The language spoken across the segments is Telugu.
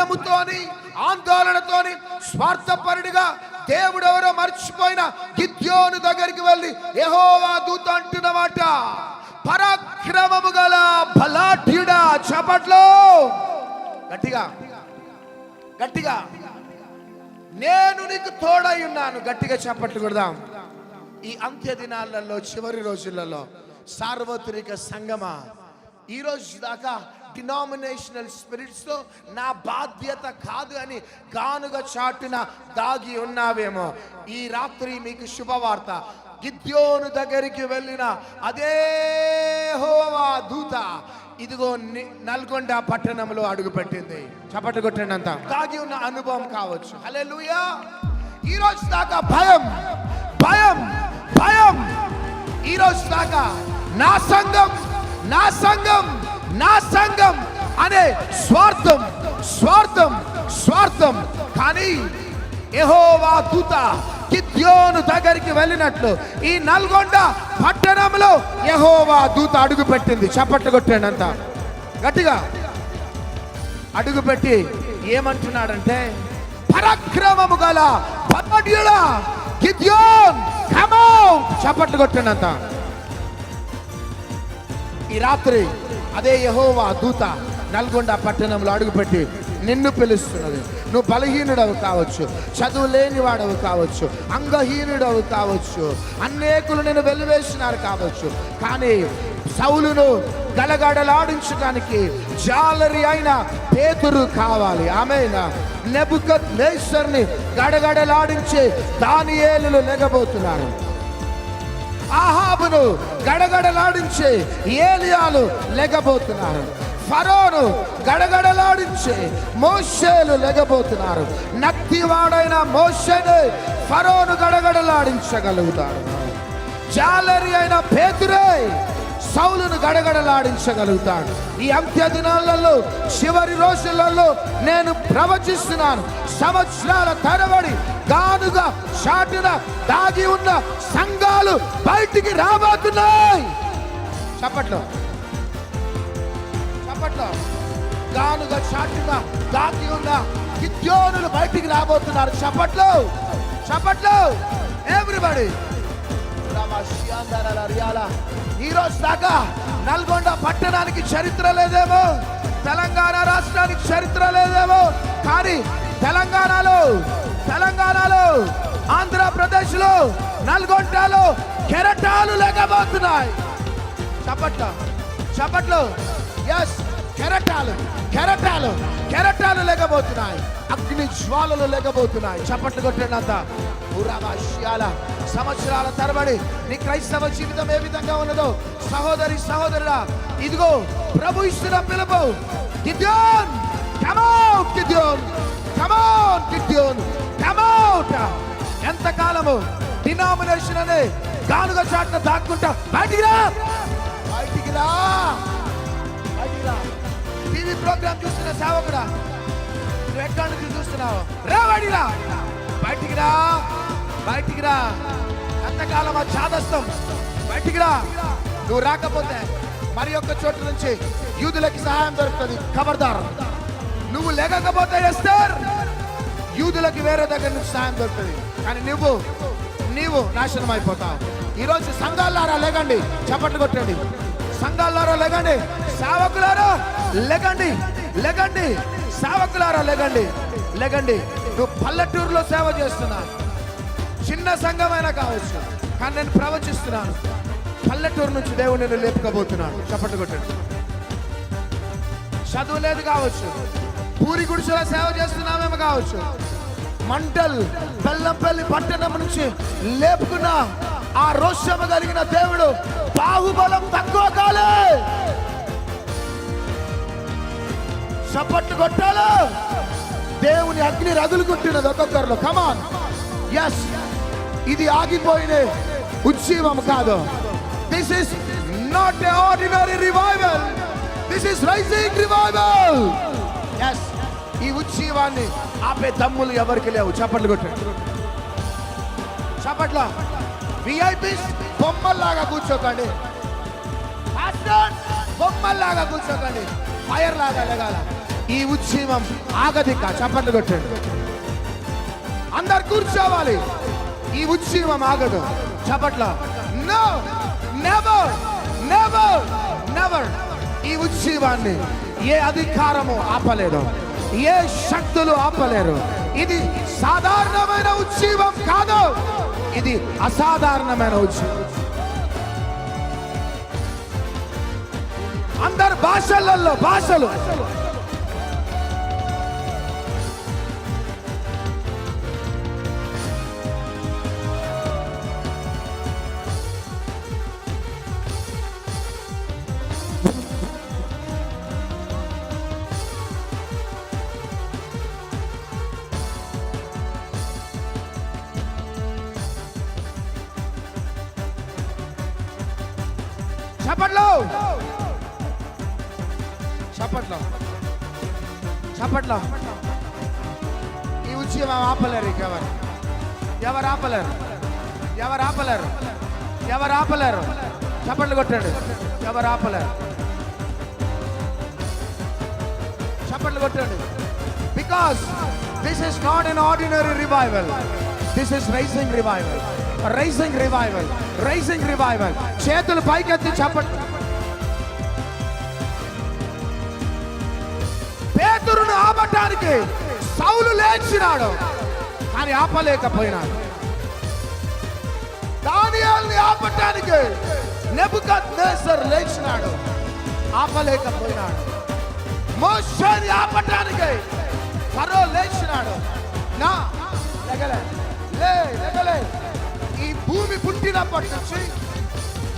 భయముతోని ఆందోళనతోని స్వార్థపరుడిగా దేవుడు ఎవరో మర్చిపోయిన గిద్యోను దగ్గరికి వెళ్ళి ఎహోవా దూత అంటున్నమాట పరాక్రమము గల బలాఢ్యుడా చపట్లో. గట్టిగా గట్టిగా నేను నీకు తోడై ఉన్నాను గట్టిగా చప్పట్లు కొడదాం. ఈ అంత్య దినాలలో చివరి రోజులలో సార్వత్రిక సంగమ ఈ రోజు దాకా డినామినేషనల్ స్పిరిట్స్తో నా బాధ్యత కాదు అని గానుగా చాటున దాగి ఉన్నావేమో. ఈ రాత్రి మీకు శుభవార్త. గిద్యోను దగ్గరికి వెళ్ళిన అదే హోవా దూత ఇదిగో నల్గొండ పట్టణంలో అడుగుపెట్టింది. చప్పట్లు కొట్టండి అంత. దాగి ఉన్న అనుభవం కావచ్చు. హలే ఈ రోజు దాకా భయం భయం భయం. ఈ రోజు దాకా నా సంఘం నా సంఘం నా సంఘం అనే స్వార్థం స్వార్థం స్వార్థం. కానీ ఎహోవా దూత కిద్యోను దగ్గరికి వెళ్ళినట్లు ఈ నల్గొండ పట్టణంలో ఎహోవా దూత అడుగు పెట్టింది. చప్పట్లు కొట్టండి అంత. గట్టిగా అడుగు పెట్టి ఏమంటున్నాడంటే పరాక్రమము గల పట్టణుల గిద్యోన్ కమౌ చప్పట్లు కొట్టాడంత ఈ రాత్రి అదే యహోవా దూత నల్గొండ పట్టణంలో అడుగుపెట్టి నిన్ను పిలుస్తున్నది. నువ్వు బలహీనుడవు కావచ్చు చదువు లేనివాడవు కావచ్చు అంగహీనుడవు కావచ్చు అనేకులు నేను వెలివేసినారు కావచ్చు. కానీ సౌలును గలగడలాడించడానికి జాలరి అయిన పేతురు కావాలి. ఆమె నెబుకత్ నేసర్ని గడగడలాడించే దానియేలు లెగబోతున్నారు ఆహాబును గడగడలాడించే ఏలియాలు లెగబోతున్నారు ఫరోను గడగడలాడించే మోషేలు లెగబోతున్నారు నత్తివాడైన మోషేను ఫరోను గడగడలాడించగలుగుతాడు. జాలరి అయిన పేతురే సౌలును గడగడలాడించగలుగుతాడు. ఈ అంత్య దినాలలో చివరి రోజులలో నేను ప్రవచిస్తున్నాను. సంవత్సరాల తరబడి గానుగా చాటున దాగి ఉన్న సంఘాలు బయటికి రాబోతున్నాయి. చప్పట్లో. చప్పట్లో. గానుగా చాటున దాగి ఉన్న విద్యోనులు బయటికి రాబోతున్నారు. చప్పట్లో. చప్పట్లో. ఎవ్రీబడి ఈ రోజు దాకా నల్గొండ పట్టణానికి చరిత్ర లేదేమో తెలంగాణ రాష్ట్రానికి చరిత్ర లేదేమో కానీ తెలంగాణలో తెలంగాణలో ఆంధ్రప్రదేశ్లో నల్గొండలో కెరటాలు లేకపోతున్నాయి. చప్పట్లో చప్పట్లో. ఎస్ కెరటాలు కెరటాలు కెరటాలు లేకపోతున్నాయి. అగ్ని జ్వాలలు లేకపోతున్నాయి. చప్పట్లు కొట్టినంత పురావాశ్యాల సంవత్సరాల తరబడి నీ క్రైస్తవ జీవితం ఏ విధంగా ఉన్నదో సహోదరి సహోదరుడా ఇదిగో ప్రభు ఇస్తున్న పిలుపు. Gideon come out Gideon come out Gideon come out ఎంతకాలము డినామినేషన్ అనే గానుగ చాటున దాక్కుంటా బయటికి రా. బయటికి రా. బయటికి రా. టీవీ ప్రోగ్రామ్ చూస్తున్న సేవకుడా? నువ్వు ఎక్కడి నుంచి చూస్తున్నావు? రావాడిరా బయటికి రా. బయటికి రా. ఎంతకాలం ఆ చాదస్తం? బయటికి రా. నువ్వు రాకపోతే మరి యొక్క చోటు నుంచి యూదులకి సహాయం దొరుకుతుంది. ఖబర్దార్ నువ్వు లేకపోతే ఎస్తర్ యూదులకి వేరే దగ్గర నుంచి సహాయం దొరుకుతుంది. కానీ నువ్వు నీవు నాశనం అయిపోతావు. ఈరోజు సంఘాలారా లేకండి చప్పట్లు కొట్టండి. సంఘాలారా లేకండి. సేవకులారా లేకండి. లేకండి. సేవకులారా లేకండి. లేకండి. నువ్వు పల్లెటూరులో సేవ చేస్తున్నా చిన్న సంఘమైనా కావచ్చు. కానీ నేను ప్రవచిస్తున్నాను. పల్లెటూరు నుంచి దేవుడు నేను లేపుకోబోతున్నాను చప్పట్లు కొట్టండి. చదువు లేదు కావచ్చు. పూరి గుడిసెలో సేవ చేస్తున్నామేమో కావచ్చు. మంటల్ బెల్లంపల్లి పట్టణం నుంచి లేపుకున్నా ఆ రోషము కలిగిన దేవుడు బాహుబలం తక్కువ కాలే. చప్పట్లు కొట్టాలి? దేవుని అగ్ని రగులుకుంటున్నది ఒక్కొక్కరిలో. కమాన్ ఎస్ ఇది ఆగిపోయిన ఉజ్జీవం కాదు. This is not a ordinary revival this is rising revival yes ఈ ఉజ్జీవాన్ని ఆపే తమ్ములు ఎవరికి లేవు? చప్పట్లు కొట్టండి. చప్పట్ల. విఐపీస్ బొమ్మల్లాగా కూర్చోకండి. బొమ్మల్లాగా కూర్చోకండి. ఫైర్ లాగా లెగాల. ఈ ఉత్సవం ఆగదిక చప్పట్లు కొట్టండి. అందరు కూర్చోవాలి. ఈ ఉత్సవం ఆగదు. చప్పట్ల. నో నెవర్ నెవర్ నెవర్ ఈ ఉత్సవాన్ని ఏ అధికారము ఆపలేదు ఏ శక్తులు ఆపలేరు. ఇది సాధారణమైన ఉత్సవం కాదు. ఇది అసాధారణమైన ఉత్సవం అందరు భాషలలో భాషలు. చప్పట్లు. చప్పట్లు. చప్పట్లు. ఈ ఉద్యమం ఆపలేరు ఇక ఎవరు? ఎవరు ఆపలేరు? ఎవరు ఆపలేరు? ఎవరు ఆపలేరు? చప్పట్లు కొట్టాడు. ఎవరు ఆపలేరు? చప్పట్లు కొట్టాడు. Because this is not an ordinary revival this is rising revival rising revival rising revival చేతులు పైకెత్తి చెప్పండి పేతురును ఆపటానికి సౌలు లేచినాడు కానీ ఆపలేకపోయినాడు. దానియాల్ని ఆపటానికి నెబుకద్ నేసర్ లేచినాడు ఆపలేకపోయినాడు. మోషని ఆపటానికి ఫరో లేచినాడు. నా లెగలే. లే లెగలే. ఈ భూమి పుట్టినప్పటి నుంచి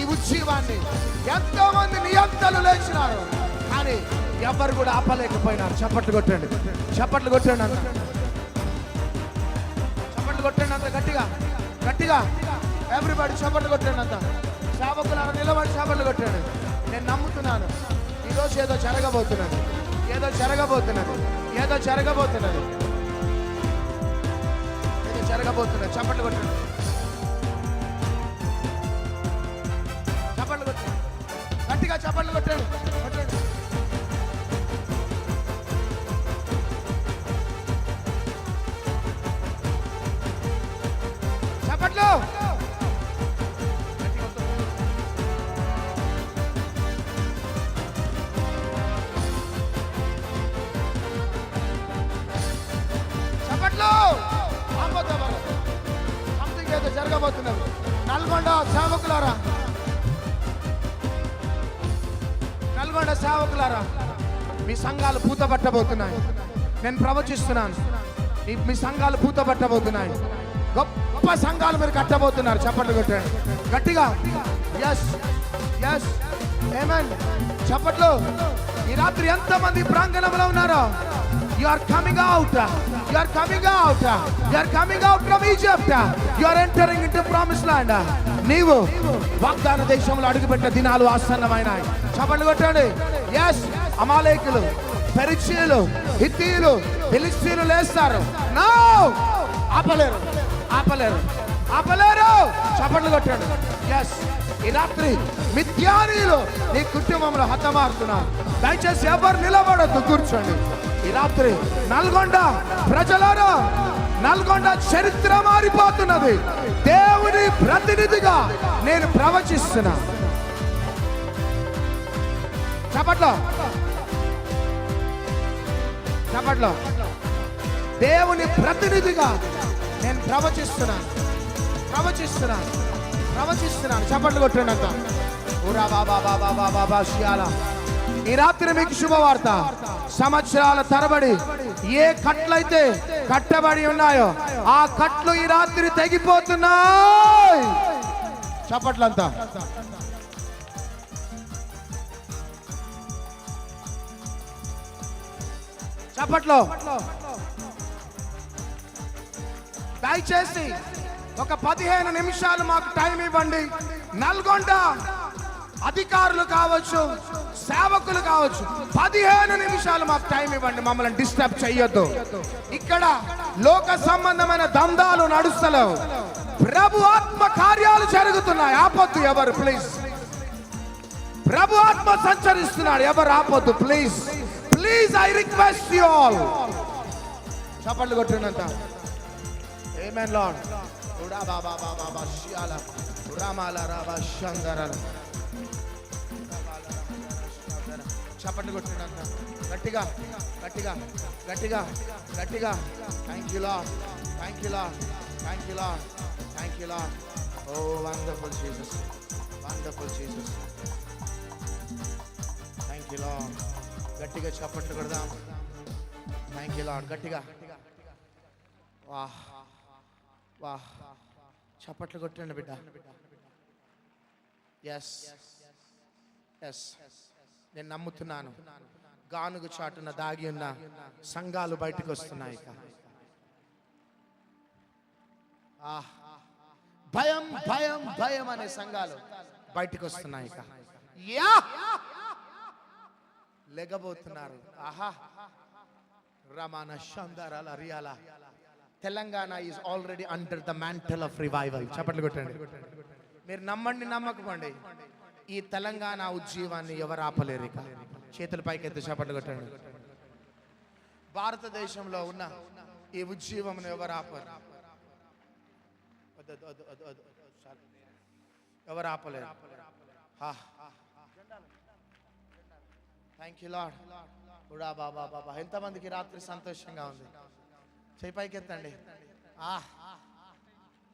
ఈ ఉజ్జీవాన్ని ఎంతో మంది నియంతలు లేచినారు. కానీ ఎవరు కూడా ఆపలేకపోయినారు. చప్పట్లు కొట్టండి. చప్పట్లు కొట్టండి అంత. చప్పట్లు కొట్టండి అంత గట్టిగా. గట్టిగా. ఎవ్రీబడి చప్పట్లు కొట్టండి అంత. సేవకులు నిలబడి చప్పట్లు కొట్టండి. నేను నమ్ముతున్నాను. ఈరోజు ఏదో జరగబోతున్నది. ఏదో జరగబోతున్నది. ఏదో జరగబోతున్నది. ఏదో జరగబోతున్నది. చప్పట్లు కొట్టండి. గట్టిగా చప్పట్లు కొట్టండి. సేవకులారా మీ సంఘాలు పూతబట్టబోతున్నాయి నేను ప్రవచిస్తున్నాను. మీ- మీ సంఘాలు పూతబట్టబోతున్నాయి గొప్ప సంఘాలు మీరు కట్టబోతున్నారు. చప్పట్లు కొట్టండి. గట్టిగా. ఎస్ ఎస్ ఏమన్ చప్పట్లు. ఈ రాత్రి ఎంతమంది ప్రాంగణంలో ఉన్నారో? You are coming out. You are coming out. You are coming out from Egypt. You are entering into promise land. నీవు వాగ్దాన దేశంలో అడుగుపెట్టిన దినాలు ఆసన్నమైనాయి. చప్పట్లు కొట్టండి. ఎస్ అమాలేకులు పెరిచీలు హిత్తీలు ఫిలిస్తీన్లు లేస్తారు. నో ఆపలేరు. ఆపలేరు. ఆపలేరు. చప్పట్లు కొట్టండి. ఎస్ ఈ రాత్రి మిథ్యానీలు నీ కుటుంబంలో హతమారుతున్నారు. దయచేసి ఎవరు నిలబడద్దు కూర్చోండి. ఈ రాత్రి నల్గొండ ప్రజలారా నల్గొండ చరిత్ర మారిపోతున్నది. దేవుని ప్రతినిధిగా నేను ప్రవచిస్తున్నా. చప్పట్లో. చప్పట్లో. దేవుని ప్రతినిధిగా నేను ప్రవచిస్తున్నాను ప్రవచిస్తున్నాను ప్రవచిస్తున్నాను. చప్పట్లు కొట్టండి అంత. బాబా బాబా బాబా ఈ రాత్రి మీకు శుభవార్త. సంవత్సరాల తరబడి ఏ కట్లయితే కట్టబడి ఉన్నాయో ఆ కట్లు ఈ రాత్రి తెగిపోతున్నాయి. చప్పట్లంతా. చప్పట్లో. దయచేసి ఒక పదిహేను నిమిషాలు మాకు టైం ఇవ్వండి. నల్గొండ అధికారులు కావచ్చు సేవకులు కావచ్చు పదిహేను నిమిషాలు మాకు టైం ఇవ్వండి. మమ్మల్ని డిస్టర్బ్ చెయ్యొద్దు. ఇక్కడ లోక సంబంధమైన దందాలు నడుస్తలేవు. ప్రభు ఆత్మ కార్యాలు జరుగుతున్నాయి. ఆపొద్దు ఎవరు ప్లీజ్. ప్రభు ఆత్మ సంచరిస్తున్నాడు. ఎవరు ఆపొద్దు please. Please I request you all. చప్పట్లు కొట్టినంత. ఏమేన్ లార్డ్ బాబా చప్పట్లు కొట్టినంత గట్టిగా గట్టిగా గట్టిగా గట్టిగా thank you thank you lord thank you lord thank you lord oh wonderful Jesus wonderful Jesus thank you గట్టిగా చప్పట్లు కొడదాం థ్యాంక్ యూ లార్డ్ గట్టిగా వాహ్ వా చప్పట్లు కొట్టండి బిడ్డ. ఎస్ ఎస్ నేను నమ్ముతున్నాను. గానుగు చాటున దాగి ఉన్న సంఘాలు బయటకు వస్తున్నాయి భయం భయం భయం అనే సంఘాలు బయటకు వస్తున్నాయి యా! లెగబోతున్నారు ఆహా! రమాన షందరాల రియాల. Telangana is already under the mantle of revival చప్పట్లు కొట్టండి. మీరు నమ్మండి నమ్మకపోండి. ఈ తెలంగాణ ఉజ్జీవాన్ని ఎవరు ఆపలేరు ఇక? చేతుల పైకి ఎత్తి చప్పట్లు కొట్టండి. భారతదేశంలో ఉన్న ఈ ఉజ్జీవంను ఎవరు ఆపరు ఎవరు ఆపలేరు? థ్యాంక్ యూ లాడ్ బాబా బాబా ఎంతమందికి రాత్రి సంతోషంగా ఉంది? చేయి పైకి ఎత్తండి ఆహ్